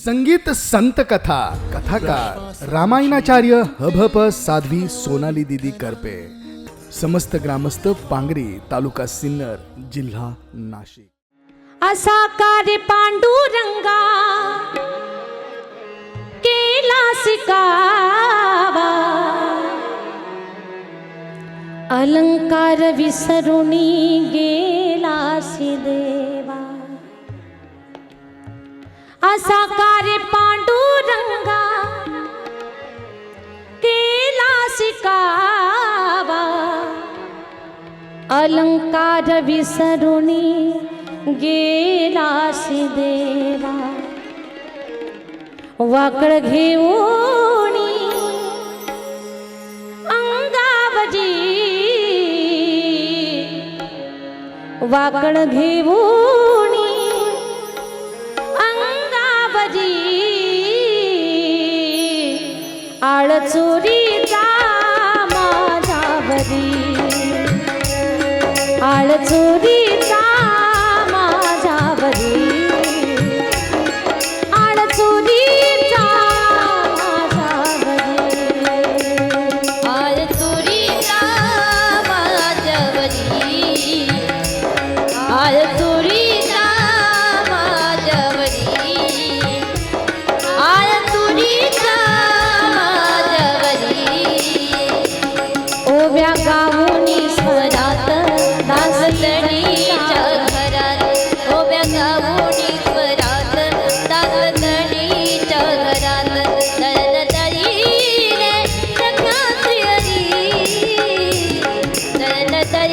संगीत संत कथा, कथाकार, रामायणाचार्य हभप साध्वी सोनाली दिदी करपे, समस्त ग्रामस्थ पांगरी तालुका सिन्नर, जिल्हा नाशिक. असा कार्य पांडुरंगा केला सिकावा. अलंकार विसरुनी गेला असा कार्य पांडुरंगा केला शिकावा अलंकार विसरुणी गेला देवा वाकड घेऊन अंगावजी वाकड घेऊ आळचोरीचा माझा बरी माझ्यावरी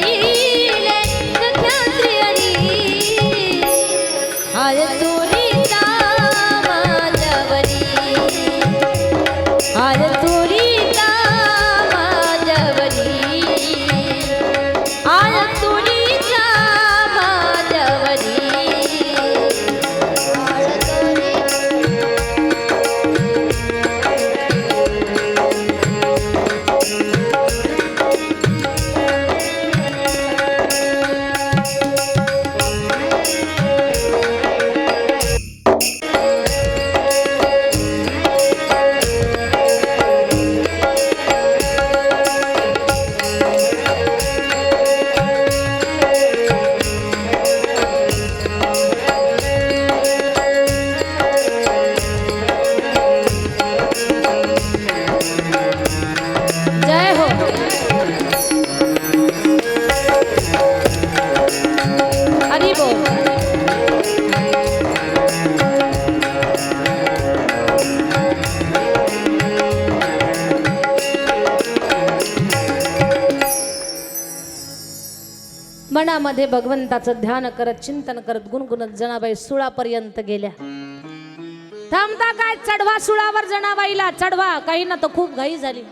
दळणदळीने सख्यात्री हरी हाय मनामध्ये भगवंताचं ध्यान करत चिंतन करत गुणगुणत जनाबाई सुळापर्यंत गेल्या. थांबता काय? चढवा सुळावर जनाबाईला चढवा. काही ना तर खूप घाई झाली.